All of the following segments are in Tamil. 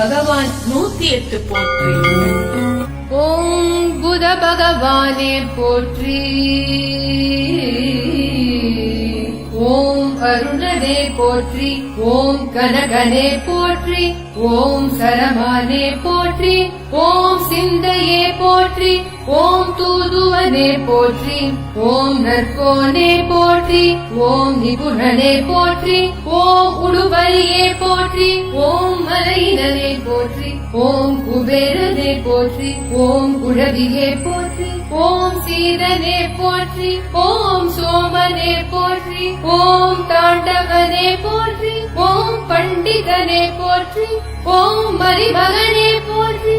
பகவான் நூத்தி எட்டு போற்றி. ஓம் புத பகவானே போற்றி. ஓம் அருணனே போற்றி. ஓம் கனகனே போற்றி. ஓம் சரமானே போற்றி. ஓம் சிந்தையே போற்றி ஓம் தூதுவனே போற்றி ஓம் நற்கோனே போற்றி ஓம் நிபுணனே போற்றி ஓம் உடுபலியே போற்றி ஓம் மலையினரே போற்றி ஓம் குபேரனே போற்றி ஓம் குழவியே போற்றி ஓம் சீதனே போற்றி ஓம் சோமனே போற்றி ஓம் தாண்டவனே போற்றி ஓம் பண்டிதனே போற்றி ஓம் மரிமகனே போற்றி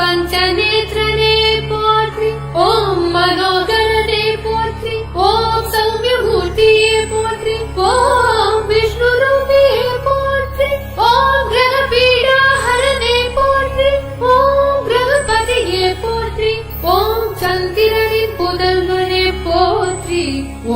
ஓம் போற்றி ஓம் மனோகரனே போற்றி ஓம் சௌமியமூர்த்தியே போற்றி ஓம் விஷ்ணு ரூபியே போற்றி ஓம் கிரகபீடாஹரனே போற்றி ஓம் கிரகபதியே போற்றி ஓம் சந்திரனின் புதல்வனே போற்றி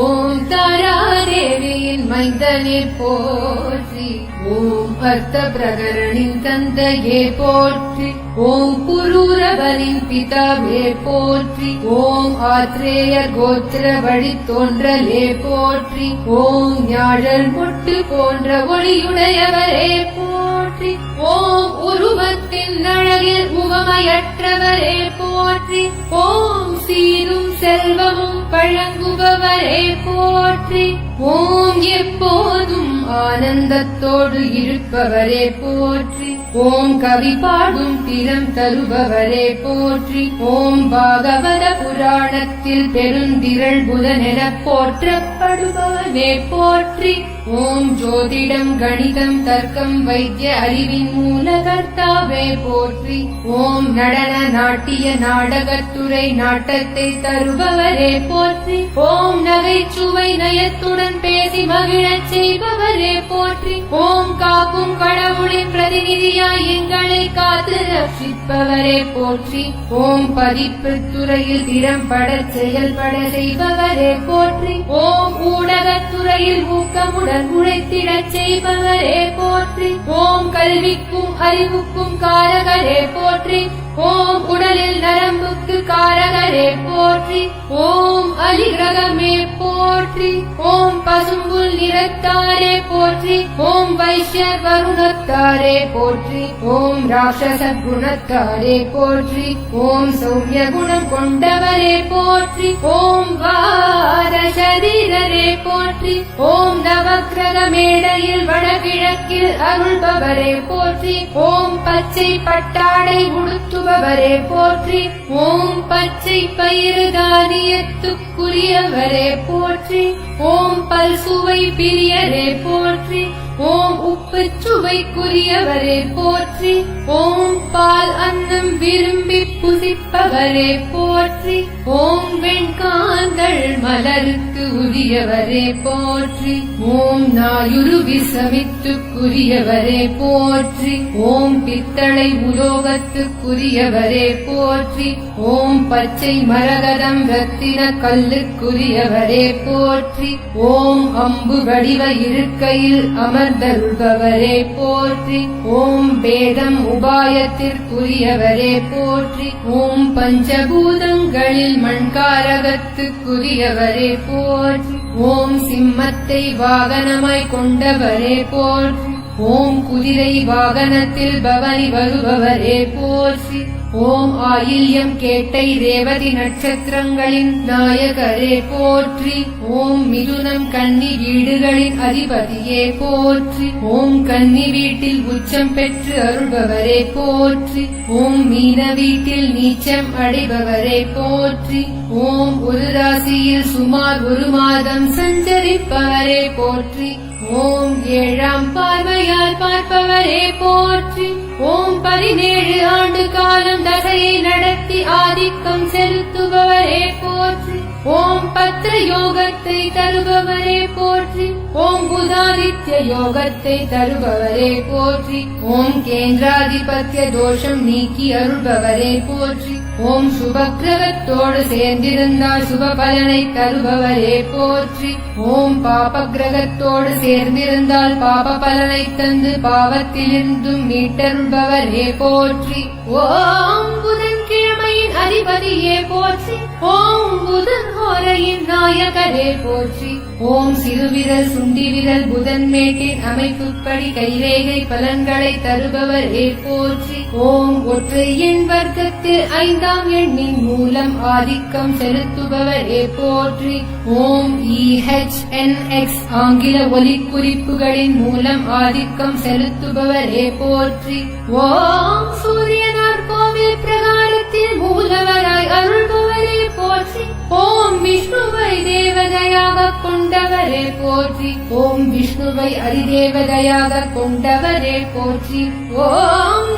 ஓம் தாராதேவியின் மைந்தனே போற்றி ஓம் அர்த்த பிரகரனின் தந்தையே போற்றி ஓம் குரூரவரின் பிதாவே போற்றி. ஓம் ஆத்ரேயர் கோத்திர வழி தோன்றலே போற்றி. ஓம் ஞாழல் முட்டு போன்ற ஒளியுடையவரே போற்றி. ஓம் உருவத்தின் அழகில் முகமையற்றவரே போற்றி. ஓம் சீரும் செல்வமும் பழங்குபவரே போற்றி. ஓம் எப்போதும் ஆனந்தத்தோடு இருப்பவரே போற்றி. ஓம் கவி பாடும் திறம் தருபவரே போற்றி. ஓம் பாகவத புராணத்தில் பெருந்திரள் புதனென போற்றப்படுபவனே போற்றி. ஓம் ஜோதிடம் கணிதம் தர்க்கம் வைத்திய அறிவின் மூலகர்த்தாவே போற்றி. ஓம் நடன நாட்டிய நாடகத்துறை நாட்டத்தை தருபவரே போற்றி. ஓம் நகைச்சுவை நயத்துடன் பேசி மகிழச் செய்பவரே போற்றி. ஓம் காக்கும் கடவுளின் பிரதிநிதியாய் எங்களை காத்து ரட்சிப்பவரே போற்றி. ஓம் பதிப்பு துறையில் திறம்பட செயல்பட செய்பவரே போற்றி. ஓம் ஊடகத்துறையில் ஊக்கமுடன் உழைத்திடச் செய்பவரே போற்றி. ஓம் கல்விக்கும் அறிவுக்கும் காரகரே போற்றி. ஓம் உடலில் நரம்புக்கு காரகரே போற்றி. ஓம் அலிகிரகமே போற்றி. ஓம் பசும்புல் நிறத்தாரே போற்றி. ஓம் வைஷ்ய வருணத்தாரே போற்றி. ஓம் ராட்சச குணத்தாரே போற்றி. ஓம் சௌரிய குணம் கொண்டவரே போற்றி. ஓம் வாரசரீரரே போற்றி. ஓம் நவக்கிரக மேடையில் வடகிழக்கில் அருள்பவரே போற்றி. ஓம் பச்சை பட்டாடை உடுத்துபவரே போற்றி. ஓம் பச்சை பயிறு தானியத்துக்குரியவரே போற்றி போற்றி. ஓம் பல்சுவை பிரியரே போற்றி. ஓம் உப்பு சுவைக்குரியவரே போற்றி. ஓம் பால் அன்னம் விரும்பி புசிப்பவரே போற்றி. ஓம் வெண்காந்தள் மலருக்கு உரியவரே போற்றி. ஓம் நாயுரு விசமித்துக்குரியவரே போற்றி. ஓம் பித்தளை உலோகத்துக்குரியவரே போற்றி. ஓம் பச்சை மரகதம் ரத்தின கல்லுக்குரியவரே போற்றி. ஓம் அம்பு வடிவ இருக்கையில் அமர்ந்தருள்பவரே போற்றி. ஓம் வேதம் உபாயத்திற்குரியவரே போற்றி. ஓம் பஞ்சபூதங்களில் மண்காரகத்துக்குரியவரே போற்றி. ஓம் சிம்மத்தை வாகனமாய் கொண்டவரே போல். ஓம் குதிரை வாகனத்தில் பவனி வருபவரே போற்றி ஓம் ஆயில்யம் கேட்டை ரேவதி நட்சத்திரங்களின் நாயகரே போற்றி. ஓம் மிதுனம் கன்னி வீடுகளின் அதிபதியே போற்றி. ஓம் கன்னி வீட்டில் உச்சம் பெற்று அருள்பவரே போற்றி. ஓம் மீன வீட்டில் நீச்சம் அடைபவரே போற்றி. ஓம் ஒரு ராசியில் சுமார் ஒரு மாதம் சஞ்சரிப்பவரே போற்றி. ஓம் ஏழாம் பார்வையால் பார்ப்பவரே போற்றி. ஓம் பதினேழு ஆண்டு காலம் தசையை நடத்தி ஆதிக்கம் செலுத்துபவரே போற்று. ஓம் பத்ர யோகத்தை தருபவரே போற்றி. ஓம் புதாதித்ய யோகத்தை தருபவரே போற்றி. ஓம் கேந்திராதிபத்திய தோஷம் நீக்கி அருள்பவரே போற்றி. ஓம் சுபக்கிரகத்தோடு சேர்ந்திருந்தால் சுப பலனை தருபவரே போற்றி. ஓம் பாப கிரகத்தோடு சேர்ந்திருந்தால் பாப பலனை தந்து பாவத்திலிருந்தும் மீட்டருள்பவரே போற்றி. ஓம் புதன் அதிபதியே போற்றி. ஓம் புதன் ஹோரையின் நாயகரே போற்றி. ஓம் சிறுவிரல் சுண்டிவிரல் புதன் மேட்டின் அமைப்புப்படி கைரேகை பலன்களை தருபவரே போற்றி. ஓம் ஒற்றை எண் வர்க்கத்தில் ஐந்தாம் எண்ணின் மூலம் ஆதிக்கம் செலுத்துபவரே போற்றி. ஓம் இஹெச்என்எக்ஸ் ஆங்கில ஒலி குறிப்புகளின் மூலம் ஆதிக்கம் செலுத்துபவரே போற்றி. ஓம் சூரியனார் கோவில் பிரகாரத்தில் மூலவராய் அருள்பவரே போற்றி. ஓம் விஷ்ணுவை தேவதையாக கொண்டவரே போற்றி. ஓம் விஷ்ணுவை அதிதேவதையாக கொண்டவரே போற்றி. ஓம்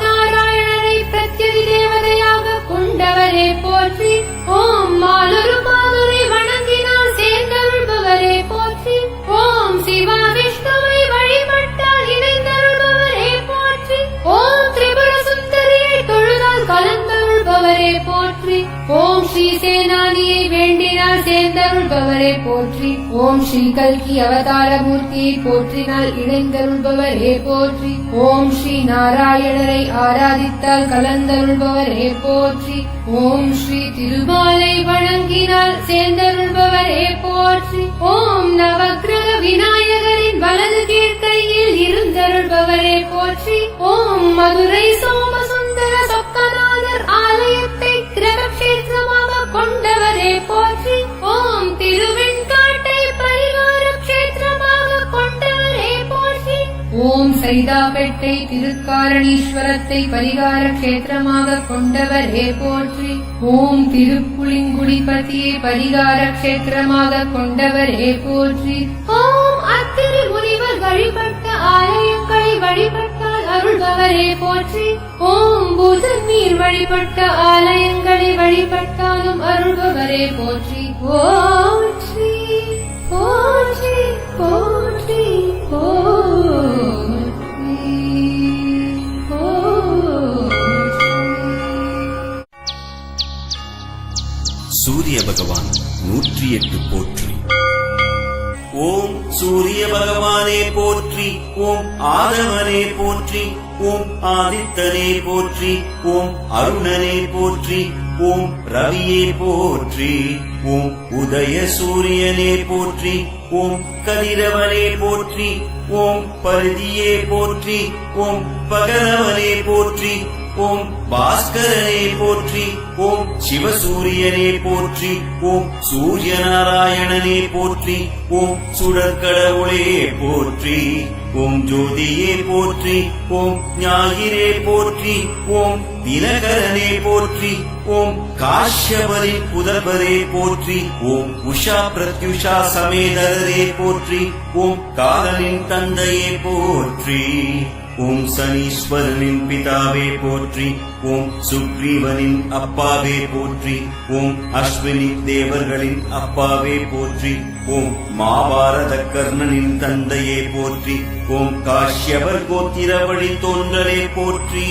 சேர்ந்தருள்பவரே போற்றி ஓம் ஸ்ரீ கல்கி அவதாரமூர்த்தியை போற்றினால் இணைந்தருள்பவரே போற்றி. ஓம் ஸ்ரீ நாராயணரை ஆராதித்தால் கலந்தருள்பவரே போற்றி. ஓம் ஸ்ரீ திருமாலை வணங்கினால் சேர்ந்தருள்பவரே போற்றி. ஓம் நவக்கிரக விநாயகரின் வலது கீழ்கையில் இருந்தருள்பவரே போற்றி. ஓம் மதுரை சோமசுந்தர சொக்கநாதர் ஆலயத்தை கிரகக்ஷேத்திரமாக கொண்டவரே போற்றி. ஓம் சைதாப்பேட்டை திருக்காரணீஸ்வரத்தை பரிகார கஷேத்திரமாக கொண்டவரே போற்றி. ஓம் திருப்புளிங்குடிபதியை பரிகார கஷேத்திரமாக கொண்டவரே போற்றி. ஓம் அத்திரு முனிவர் வழிபட்ட ஆலயங்களை வழிபட்டால் அருள்பவரே போற்றி. ஓம் புதன் நீர் வழிபட்ட ஆலயங்களை வழிபட்டாலும் அருள்பவரே போற்றி. போற்றி போற்றி போற்றி போற்றி சூரிய பகவான் நூற்றி எட்டு போற்றி. ஓம் சூரிய பகவானே போற்றி ஓம் ஆதவனே போற்றி ஓம் ஆதித்தனே போற்றி ஓம் அருணனே போற்றி ஓம் ரவியே போற்றி ஓம் உதய சூரியனே போற்றி ஓம் கதிரவனே போற்றி ஓம் பருதியே போற்றி ஓம் பகரவனே போற்றி ஓம் பாஸ்கரனே போற்றி ஓம் சிவசூரியனே போற்றி ஓம் சூரிய நாராயணனே போற்றி ஓம் சுடற்கடவுளே போற்றி. ஓம் ஜோதியே போற்றி ஓம் ஞாயிறே போற்றி ஓம் தினகரனே போற்றி ஓம் காஷ்யபரி புதல்வரே போற்றி ஓம் உஷா பிரத்யுஷா சமேதரே போற்றி ஓம் காலனின் தந்தையே போற்றி ஓம் சனீஸ்வரனின் பிதாவே போற்றி ஓம் சுக்ரீவனின் அப்பாவே போற்றி ஓம் அஸ்வினி தேவர்களின் அப்பாவே போற்றி ஓம் மாபாரத கர்ணனின் தந்தையே போற்றி ஓம் காஷ்யபர் கோத்திர வழி தோன்றலே போற்றி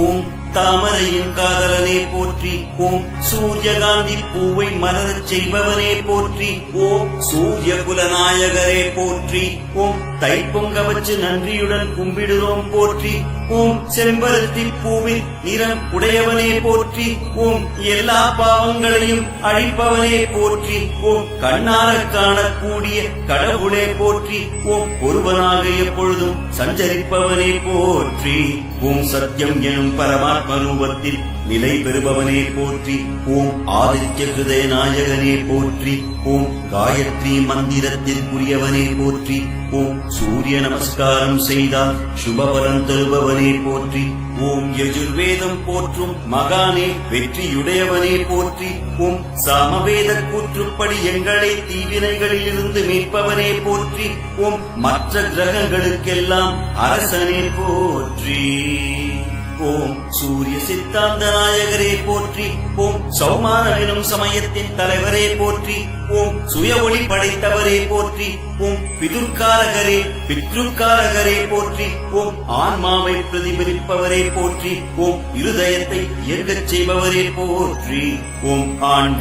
ஓம் தாமரையின் காதலனே போற்றி ஓம் சூரியகாந்தி பூவை மலரச் செய்பவனே போற்றி ஓம் சூரிய குலநாயகரே போற்றி ஓம் தை பொங்க வச்சு நன்றியுடன் கும்பிடுறோம் போற்றி. ஓம் செம்பருத்தி பூவில் நிறம் உடையவனே போற்றி. ஓம் எல்லா பாவங்களையும் அழிப்பவனே போற்றி. ஓம் கண்ணார காணக்கூடிய கடவுளே போற்றி. ஓம் ஒருவனாக எப்பொழுதும் சஞ்சரிப்பவனே போற்றி. ஓம் சத்தியம் எனும் பரமாத்ம ரூபத்தில் நிலை பெறுபவனே போற்றி. ஓம் ஆதித்ய ஹிருதய நாயகனே போற்றி. ஓம் காயத்ரி மந்திரத்திற்குரியவனே போற்றி. ஓம் சூரிய நமஸ்காரம் செய்தால் சுபபலம் தருபவனே போற்றி. ஓம் யஜுர்வேதம் போற்றும் மகானே வெற்றியுடையவனே போற்றி. ஓம் சாமவேத கூற்றுப்படி எங்களை தீவினைகளிலிருந்து மீட்பவனே போற்றி. ஓம் மற்ற கிரகங்களுக்கெல்லாம் அரசனே போற்றி. ஓம் சூரிய சித்தாந்த நாயகரே போற்றி. ஓம் சௌமானம் சமயத்தின் தலைவரே போற்றி. ஓம் சுய ஒளி படைத்தவரே போற்றி. ஓம் பிதுர்காரகரே பித்ருக்காரகரே போற்றி. ஓம் ஆன்மாவை பிரதிபலிப்பவரே போற்றி. ஓம் இருதயத்தை இயங்கச் செய்பவரே போற்றி. ஓம் ஆண்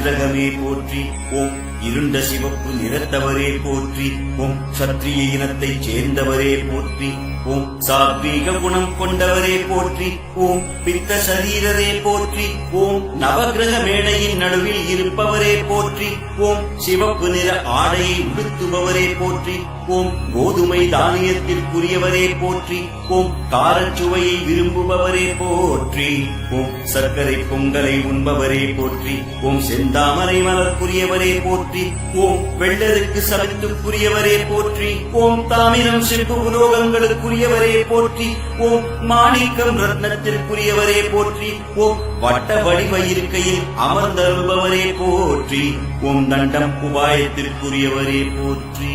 போற்றி. ஓம் இருண்ட சிவப்பு நிறத்தவரே போற்றி. ஓம் சத்திரிய இனத்தைச் சேர்ந்தவரே போற்றி. ஓம் சாத்வீக குணம் கொண்டவரே போற்றி ஓம் பித்த சரீரரே போற்றி ஓம் நவகிரக மேடையின் நடுவில் இருப்பவரே போற்றி ஓம் சிவப்பு நிற ஆடையை உடுத்துபவரே போற்றி ஓம் கோதுமை தானியத்திற்குரியவரே போற்றி ஓம் காரச்சுவையை விரும்புபவரே போற்றி ஓம் சர்க்கரை பொங்கலை உண்பவரே போற்றி ஓம் செந்தாமரை மலர்க்குரியவரே போற்றி ஓம் வெள்ளருக்கு சலத்துக்குரியவரே போற்றி ஓம் தாமிரம் சிற்பு உலோகங்களுக்குரிய உலோகங்களுக்குரியவரே போற்றி ஓம் மாணிக்கம் ரத்னத்திற்குரியவரே போற்றி ஓம் வட்ட வடிவ இருக்கையில் அமர்ந்தருபவரே போற்றி ஓம் தண்டம் உபாயத்திற்குரியவரே போற்றி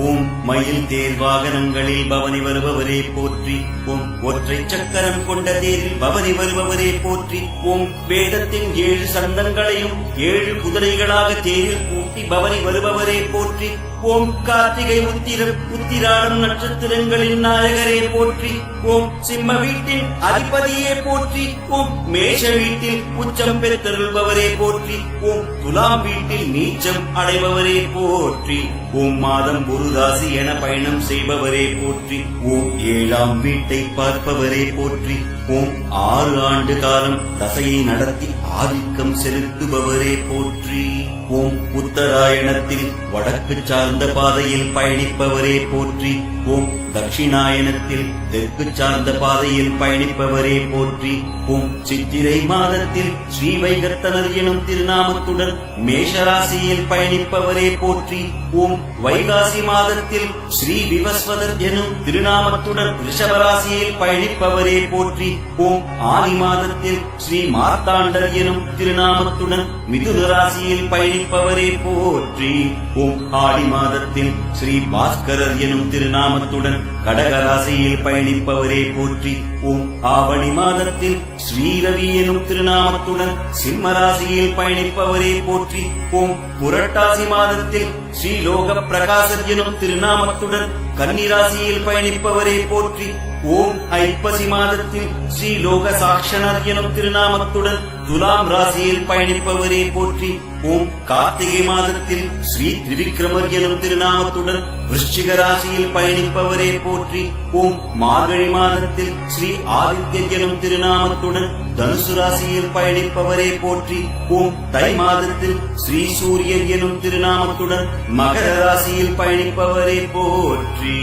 ஓம் மயில் தேர் வாகனங்களில் பவனி வருபவரே போற்றி ஓம் ஒற்றை சக்கரம் கொண்ட தேரில் பவனி வருபவரே போற்றி ஓம் வேதத்தின் ஏழு சந்தங்களையும் ஏழு குதிரைகளாக தேரில் கூட்டி பவனி வருபவரே போற்றி ஓம் கார்த்திகை உத்திரம் உத்திராடம் நட்சத்திரங்களின் நாயகரே போற்றி ஓம் சிம்ம வீட்டின் அதிபதியே போற்றி ஓம் மேஷ வீட்டில் உச்சம் பெற்றருள்பவரே போற்றி ஓம் துலாம் வீட்டில் நீச்சம் அடைபவரே போற்றி ஓம் மாதம் ஒரு ராசி என பயணம் செய்பவரே போற்றி ஓம் ஏழாம் வீட்டை பார்ப்பவரே போற்றி ஓம் ஆறு ஆண்டு காலம் தசையை நடத்தி ஆதிக்கம் செலுத்துபவரே போற்றி. ஓம் உத்தராயணத்தில் வடக்கு சார்ந்த பாதையில் பயணிப்பவரே போற்றி. ஓம் தட்சிணாயனத்தில் தெற்கு சார்ந்த பாதையில் பயணிப்பவரே போற்றி ஓம் சித்திரை மாதத்தில் ஸ்ரீவைகத்தனர் எனும் திருநாமத்துடன் மேஷராசியில் பயணிப்பவரே போற்றி ஓம் வைகாசி மாதத்தில் ஸ்ரீ விவஸ்வதர் எனும் திருநாமத்துடன் ரிஷபராசியில் பயணிப்பவரே போற்றி ஓம் ஆதி மாதத்தில் ஸ்ரீ மார்த்தாண்டர் எனும் திருநாமத்துடன் மிதுன ராசியில் பயணிப்பவரே போற்றி ஓம் ஆடி மாதத்தில் ஸ்ரீ பாஸ்கரர் எனும் திருநாம நாமத்துடன் கடகராசியில் பயணிப்பவரே போற்றி ஓம் ஆவணி மாதத்தில் ஸ்ரீரவி எனும் திருநாமத்துடன் சிம்மராசியில் பயணிப்பவரே போற்றி ஓம் புரட்டாசி மாதத்தில் ஸ்ரீலோக பிரகாசர் எனும் திருநாமத்துடன் கன்னிராசியில் பயணிப்பவரே போற்றி ஓம் ஐப்பசி மாதத்தில் ஸ்ரீலோக சாட்சணர் எனும் திருநாமத்துடன் துலாம் ராசியில் பயணிப்பவரே போற்றி ஓம் கார்த்திகை மாதத்தில் ஸ்ரீ திரிவிக்ரமர் எனும் திருநாமத்துடன் விருச்சிக ராசியில் பயணிப்பவரே போற்றி ஓம் மார்கழி மாதத்தில் ஸ்ரீ ஆதித்யன் எனும் திருநாமத்துடன் தனுசு ராசியில் பயணிப்பவரே போற்றி ஓம் தை மாதத்தில் ஸ்ரீ சூரியன் எனும் திருநாமத்துடன் மகர ராசியில் பயணிப்பவரே போற்றி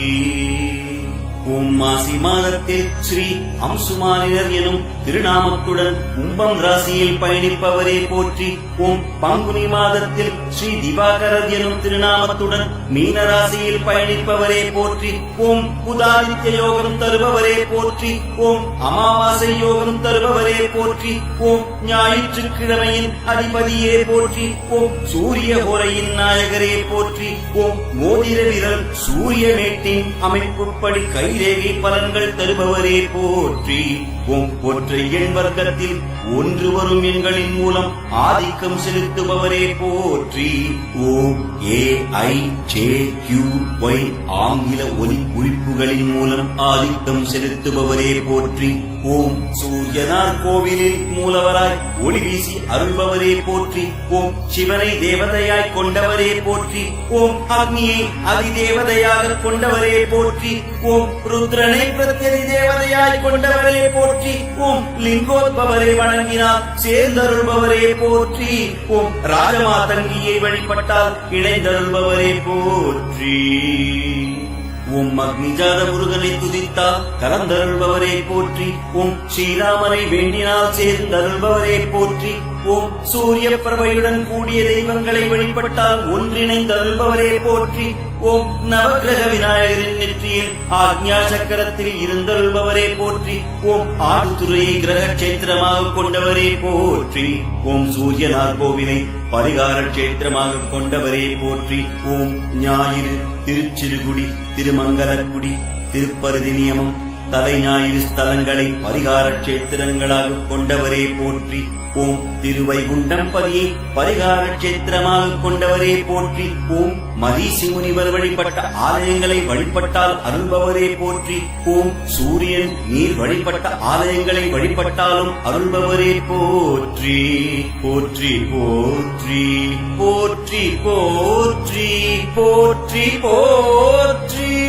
ஓம் மாசி மாதத்தில் ஸ்ரீ அம்சுமாரினர் எனும் திருநாமத்துடன் கும்பம் ராசியில் பயணிப்பவரே போற்றி ஓம் பங்குனி மாதத்தில் ஸ்ரீ திவாகரர் எனும் திருநாமத்துடன் மீன ராசியில் பயணிப்பவரே போற்றி ஓம் புதாதித்ய யோகம் தருபவரே போற்றி ஓம் அமாவாசை யோகம் தருபவரே போற்றி ஓம் ஞாயிற்றுக்கிழமையின் அதிபதியே போற்றி ஓம் சூரிய ஹோரையின் நாயகரே போற்றி ஓம் மோதிர விரல் சூரிய மேட்டின் அமைப்புப்படி கைரேகை பலன்கள் தருபவரே போற்றி. ஒற்றை எண் வர்க்கத்தில் ஒன்று வரும் எண்களின் மூலம் ஆதிக்கம் செலுத்துபவரே போற்றி. ஓம் A I J Q Y ஆங்கில ஒலி குறிப்புகளின் மூலம் ஆதிக்கம் செலுத்துபவரே போற்றி. ஓம் சூரியனார் கோவிலில் மூலவராய் ஒளி வீசி அருள்பவரே போற்றி. ஓம் சிவனை தேவதையாய் கொண்டவரே போற்றி. ஓம் அக்னியை அதிதேவதையாக கொண்டவரே போற்றி. ஓம் ருத்ரனை பிரத்யதி தேவதையாய் கொண்டவரே போற்றி. ஓம் லிங்கோத்பவரை வணங்கினார் சேர்ந்தருள்பவரே போற்றி. ஓம் ராஜமாதங்கியை வழிபட்டால் இணைந்தருள்பவரே போற்றி. உம் அக்னிஜாத முருகனை துதித்தால் கலந்தருள்பவரே போற்றி. உம் ஸ்ரீராமனை வேண்டினால் சேர்ந்தருள்பவரே போற்றி. ஓம் சூரிய பிரபையுடன் கூடிய தெய்வங்களை வழிபட்டால் ஒன்றிணைந்தருள்பவரே போற்றி. ஓம் நவகிரக விநாயகரின் நெற்றியில் ஆக்ஞா சக்கரத்தில் இருந்தருள்பவரே போற்றி. ஓம் ஆடுதுறையை கிரக கஷேத்திரமாக கொண்டவரே போற்றி. ஓம் சூரியனார் கோவிலை பரிகார கஷேத்திரமாக கொண்டவரே போற்றி. ஓம் ஞாயிறு திருச்சிறுகுடி திருமங்கலக்குடி திருப்பருதி நியமம் தலை ஞாயிறு ஸ்தலங்களை பரிகார கஷேத்திரங்களாக கொண்டவரே போற்றி. ஓம் திருவைகுண்டம் பதியை பரிகார கஷேத்திரமாக கொண்டவரே போற்றி. ஓம் மதீசி முனிவர் வழிபட்ட ஆலயங்களை வழிபட்டால் அருள்பவரே போற்றி. ஓம் சூரியன் நீர் வழிபட்ட ஆலயங்களை வழிபட்டாலும் அருள்பவரே போற்றி. போற்றி போற்றி போற்றி போற்றி போற்றி போற்றி.